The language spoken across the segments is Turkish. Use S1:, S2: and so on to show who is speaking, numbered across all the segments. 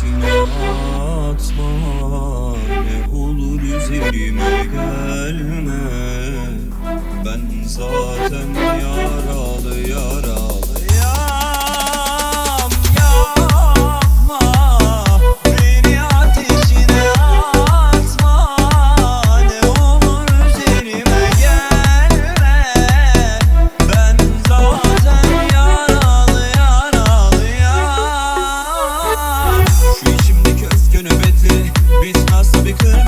S1: ateşine atma Ne olur üzerime gelme. Ben zaten yaralı yaralı Bitmez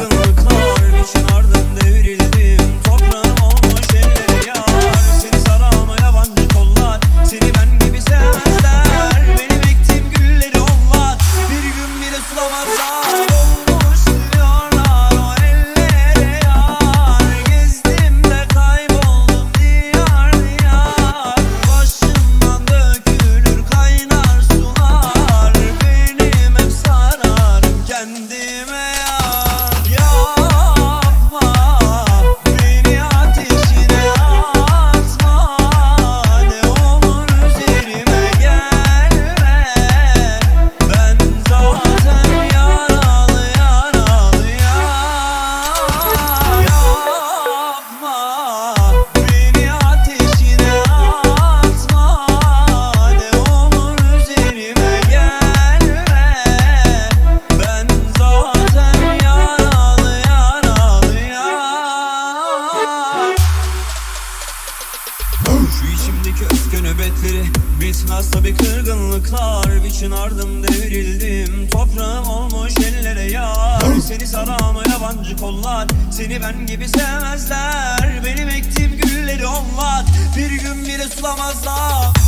S1: öfke nöbetleri Bitmez. Tabi kırgınlıklar Biçin ardım devrildim. Toprağım olmuş ellere yar. Seni sarama yabancı kollar. Seni ben gibi sevmezler. Benim ektiğim gülleri onlar. Bir gün bile sulamazlar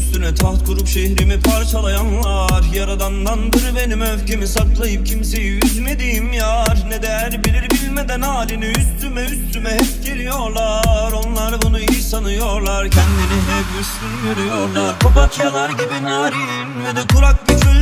S1: üstüne taht kurup şehrimi parçalayanlar. Yaradandandır benim öfkemi saklayıp kimseyi üzmediğim yar. Ne değer bilir bilmeden halini üstüme üstüme hep geliyorlar. Onlar bunu iyi sanıyorlar kendini hep üstün görüyorlar Papatyalar gibi narin ve de kurak bir çöldeki